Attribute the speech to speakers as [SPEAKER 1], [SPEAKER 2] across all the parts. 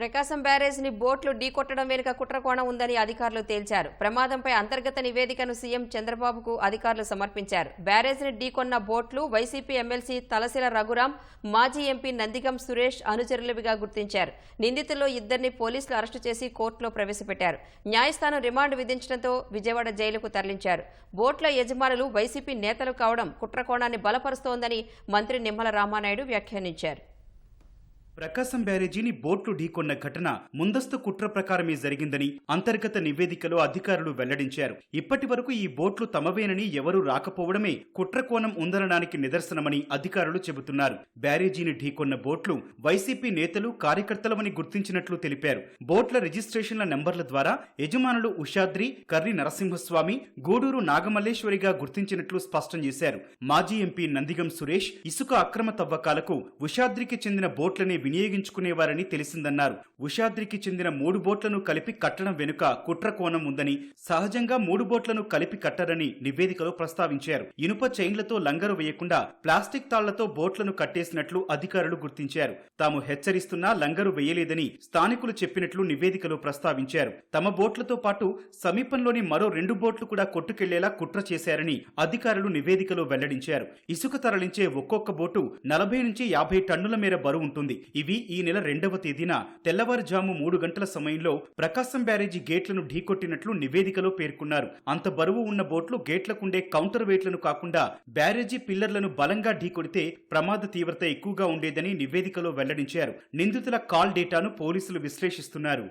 [SPEAKER 1] ప్రకాశం బ్యారేజ్ని బోట్లు ఢీకొట్టడం వెనుక కుట్రకోణం ఉందని అధికారులు తేల్చారు. ప్రమాదంపై అంతర్గత నివేదికను సీఎం చంద్రబాబుకు అధికారులు సమర్పించారు. బ్యారేజ్ని ఢీకొన్న బోట్లు వైసీపీ ఎమ్మెల్సీ తలసిల రఘురాం మాజీ ఎంపీ నందిగం సురేష్ అనుచరులుగా గుర్తించారు. నిందితుల్లో ఇద్దరిని పోలీసులు అరెస్టు చేసి కోర్టులో ప్రవేశపెట్టారు. న్యాయస్థానం రిమాండ్ విధించడంతో విజయవాడ జైలుకు తరలించారు. బోట్ల యజమానులు వైసీపీ నేతలు కావడం కుట్రకోణాన్ని బలపరుస్తోందని మంత్రి నిమ్మల రామానాయుడు వ్యాఖ్యానించారు.
[SPEAKER 2] ప్రకాశం బ్యారేజీని బోట్లు ఢీకొన్న ఘటన ముందస్తు కుట్ర ప్రకారమే జరిగిందని అంతర్గత నివేదికలో అధికారులు వెల్లడించారు. ఇప్పటి వరకు ఈ బోట్లు తమవేనని ఎవరూ రాకపోవడమే కుట్ర కోణం ఉందనడానికి నిదర్శనమని అధికారులు చెబుతున్నారు. బ్యారేజీని ఢీకొన్న బోట్లు వైసీపీ నేతలు కార్యకర్తలవని గుర్తించినట్లు తెలిపారు. బోట్ల రిజిస్ట్రేషన్ల నెంబర్ల ద్వారా యజమానులు ఉషాద్రి కర్రి నరసింహస్వామి గూడూరు నాగమల్లేశ్వరిగా గుర్తించినట్లు స్పష్టం చేశారు. మాజీ ఎంపీ నందిగం సురేష్ ఇసుక అక్రమ తవ్వకాలకు ఉషాద్రికి చెందిన బోట్లనే వినియోగించుకునేవారని తెలిసిందన్నారు. ఉషాద్రికి చెందిన మూడు బోట్లను కలిపి కట్టడం వెనుక కుట్ర కోణం ఉందని సహజంగా మూడు బోట్లను కలిపి కట్టరని నివేదికలో ప్రస్తావించారు. ఇనుప చైన్లతో లంగరు వేయకుండా ప్లాస్టిక్ తాళ్ళతో బోట్లను కట్టేసినట్లు అధికారులు గుర్తించారు. తాము హెచ్చరిస్తున్నా లంగరు వేయలేదని స్థానికులు చెప్పినట్లు నివేదికలో ప్రస్తావించారు. తమ బోట్లతో పాటు సమీపంలోని మరో రెండు బోట్లు కూడా కొట్టుకెళ్ళేలా కుట్ర చేశారని అధికారులు నివేదికలో వెల్లడించారు. ఇసుక తరలించే ఒక్కొక్క బోటు నలభై నుంచి యాభై టన్నుల మేర బరువు ఉంటుంది. ఇవి ఈ నెల రెండవ తేదీన తెల్లవారుజాము మూడు గంటల సమయంలో ప్రకాశం బ్యారేజీ గేట్లను ఢీకొట్టినట్లు నివేదికలో పేర్కొన్నారు. అంత బరువు ఉన్న బోట్లు గేట్లకుండే కౌంటర్ వెయిట్లను కాకుండా బ్యారేజీ పిల్లర్లను బలంగా ఢీకొడితే ప్రమాద తీవ్రత ఎక్కువగా ఉండేదని నివేదికలో వెల్లడించారు. నిందితుల కాల్ డేటాను పోలీసులు విశ్లేషిస్తున్నారు.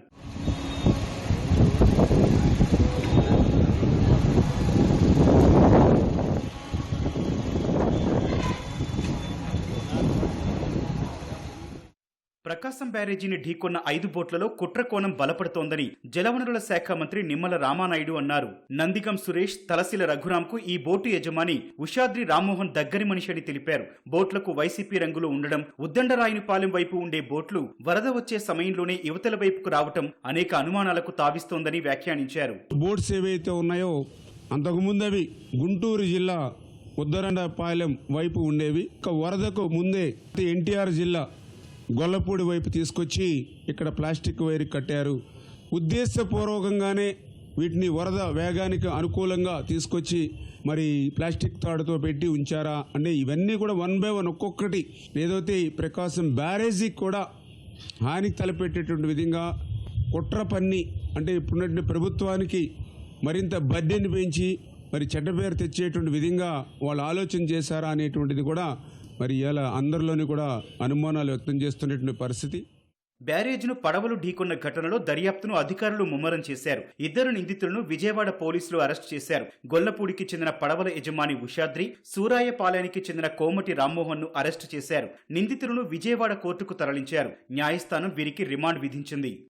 [SPEAKER 2] ప్రకాశం బ్యారేజీని ఢీకొన్న ఐదు బోట్లలో కుట్రకోణం బలపడుతోందని జలవనరుల శాఖ మంత్రి నిమ్మల రామానాయుడు అన్నారు. నందిగం సురేష్ తలసిల రఘురాంకు ఈ బోటు యజమాని ఉషాద్రి రామ్మోహన్ దగ్గరి మనిషి అని తెలిపారు. బోట్లకు వైసీపీ రంగులు ఉండడం ఉద్దండరాయునిపాలెం వైపు ఉండే బోట్లు వరద వచ్చే సమయంలోనే యువతల వైపుకు రావటం అనేక అనుమానాలకు తావిస్తోందని వ్యాఖ్యానించారు.
[SPEAKER 3] బోట్స్ ఏవైతే ఉన్నాయో అంతకుముందు అవి గుంటూరు జిల్లా ఉద్దరండపాలెం వైపు ఉండేవి. ఇక వరదకు ముందే ఎన్టీఆర్ జిల్లా గొల్లపూడి వైపు తీసుకొచ్చి ఇక్కడ ప్లాస్టిక్ వైర్ కట్టారు. ఉద్దేశపూర్వకంగానే వీటిని వరద వేగానికి అనుకూలంగా తీసుకొచ్చి మరి ప్లాస్టిక్ తాడుతో పెట్టి ఉంచారా? అంటే ఇవన్నీ కూడా వన్ బై వన్ ఒక్కొక్కటి. ఏదైతే ఈ ప్రకాశం బ్యారేజీకి కూడా హాని తలపెట్టేటువంటి విధంగా కుట్ర పన్ని అంటే ఇప్పుడున్నటువంటి ప్రభుత్వానికి మరింత బడ్డెని పెంచి మరి చెడ్డ పేరు తెచ్చేటువంటి విధంగా వాళ్ళు ఆలోచన చేశారా అనేటువంటిది కూడా మరి ఇలా అందరిలోని కూడా అనుమానాలు వ్యక్తం చేస్తున్నటువంటి పరిస్థితి?
[SPEAKER 2] బ్యారేజ్ను పడవలు ఢీకొన్న ఘటనలో దర్యాప్తును అధికారులు ముమ్మరం చేశారు. ఇద్దరు నిందితులను విజయవాడ పోలీసులు అరెస్ట్ చేశారు. గొల్లపూడికి చెందిన పడవల యజమాని ఉషాద్రి సూరాయపాలెనికి చెందిన కోమటి రామ్మోహన్ను అరెస్టు చేశారు. నిందితులను విజయవాడ కోర్టుకు తరలించారు. న్యాయస్థానం వీరికి రిమాండ్ విధించింది.